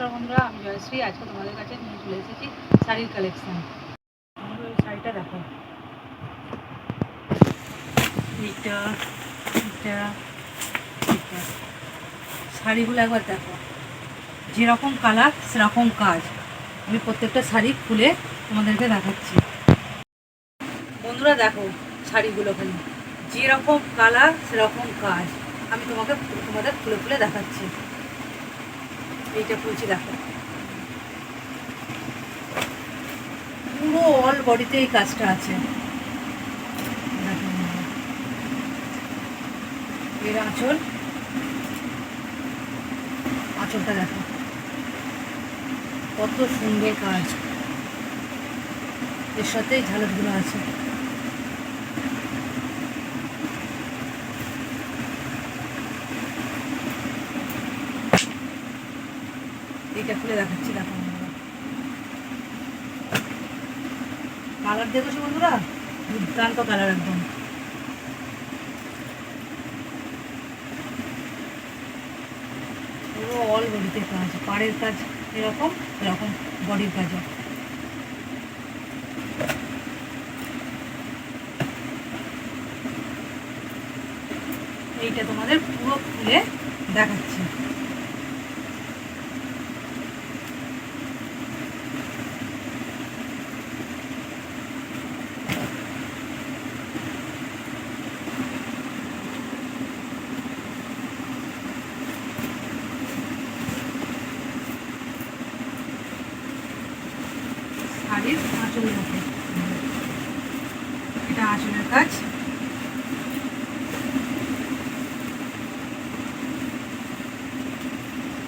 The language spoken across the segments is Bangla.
নমস্কার বন্ধুরা, আমি জয়শ্রী। আজকে তোমাদের কাছে নিয়ে চলে এসেছি শাড়ির কালেকশন বন্ধুরা, এই শাড়িটা দেখো। এইটা এইটা এইটা। শাড়িগুলো একবার দেখো। যেরকম কালার সেরকম কাজ। আমি প্রত্যেকটা শাড়ি খুলে তোমাদেরকে দেখাচ্ছি। বন্ধুরা, দেখো শাড়িগুলো খালি যেরকম কালার সেরকম কাজ। আমি তোমাকে, তোমাদের খুলে খুলে দেখাচ্ছি। এইটা খুলছি, দেখো। পুরো অল বডিতে এই কাজটা আছে। এর আঁচল। আঁচলটা দেখো। কত সুন্দর কাজ। এর সাথে এই ঝালটগুলো আছে। এইটা খুলে দেখাচ্ছি, দেখো কালার বন্ধুরা? দুর্দান্ত কালার একদম। পুরো অল বডিতে কাজ, পাড়ের কাজ এরকম এরকম বডির কাজও। এইটা তোমাদের পুরো খুলে দেখাচ্ছি। শাড়ির আঁচল দেখো এটা আঁচলের কাজ।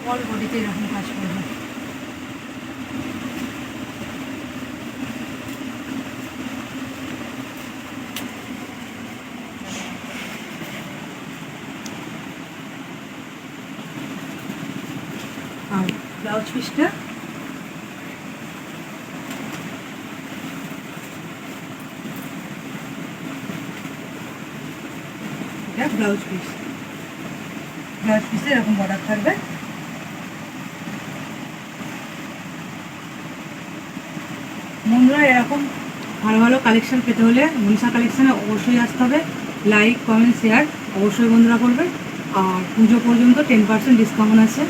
অল বডিতে এরকম কাজ করবে। আর ব্লাউজ পিসটা এটা ব্লাউজ পিস ব্লাউজ পিসে এরকম বর্ডার থাকবে। বন্ধুরা, এরকম ভালো ভালো কালেকশন পেতে হলে মনীষা কালেকশানে অবশ্যই আসতে হবে। লাইক কমেন্ট শেয়ার অবশ্যই বন্ধুরা করবে। আর পুজো পর্যন্ত টেন পার্সেন্ট ডিসকাউন্ট আছে।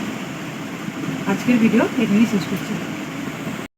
আজকের ভিডিও এখানেই শেষ করছি।